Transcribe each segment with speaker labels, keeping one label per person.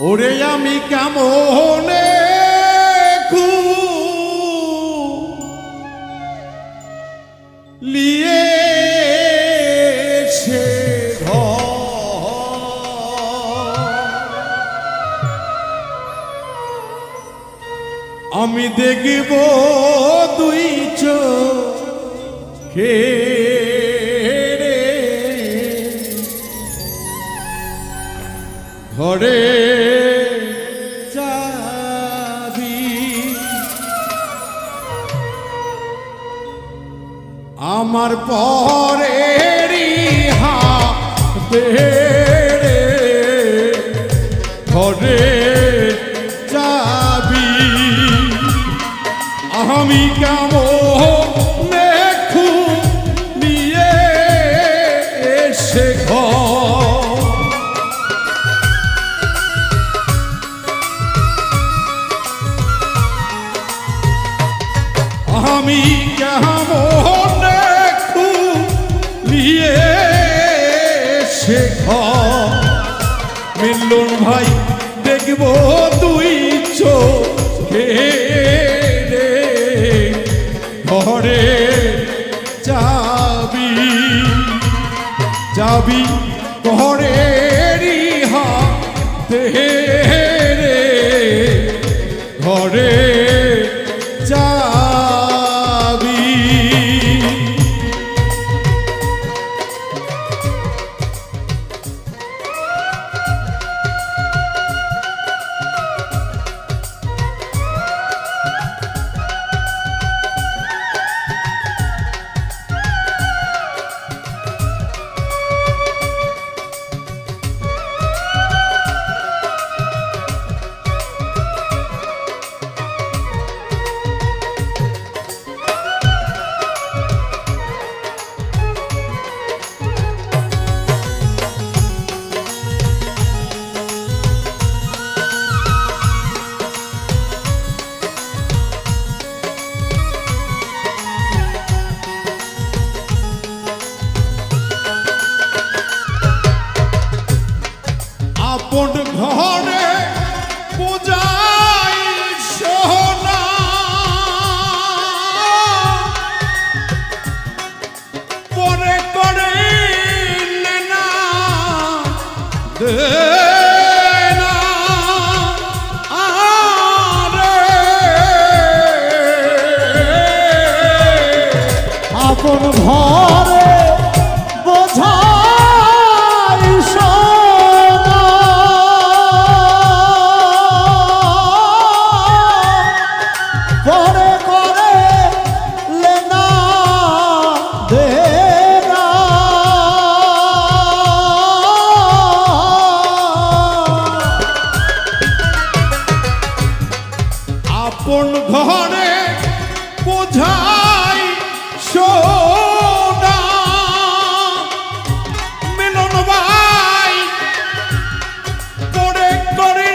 Speaker 1: ওরে আমি কেমনে লিয়ে সে আমি দেখব দুই চোখে ঘরে আমার পরে হাতে রে ঘরে যাবি। আমি কেমন আমি ভাই দেখব তুই ঘরে যাবি যাবি ঘরে আপন ঘরে সোনা মিলন ভাই করে করে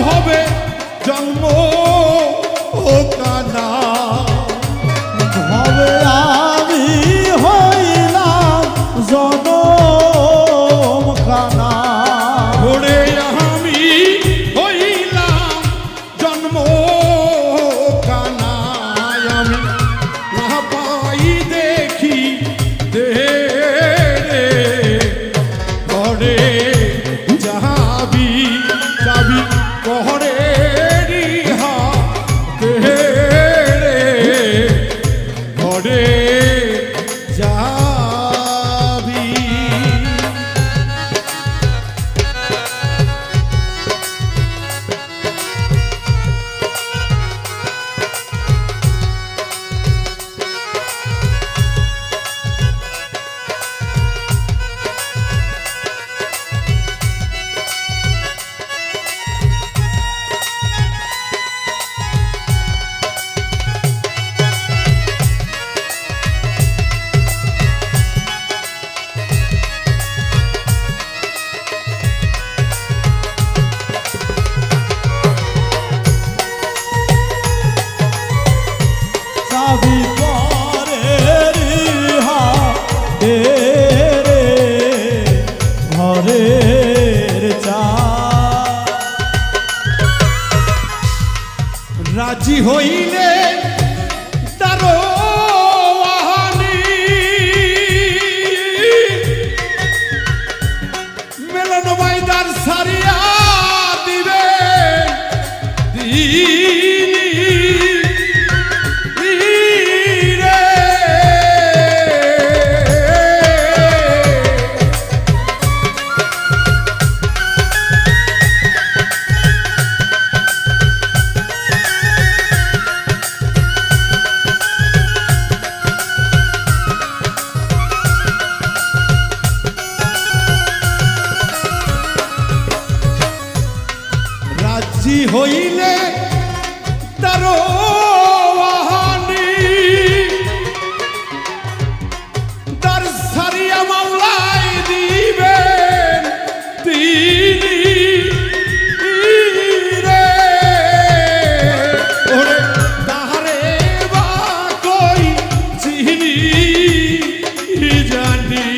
Speaker 1: ভবে জন্ম কানা।
Speaker 2: হবে আমি
Speaker 1: ती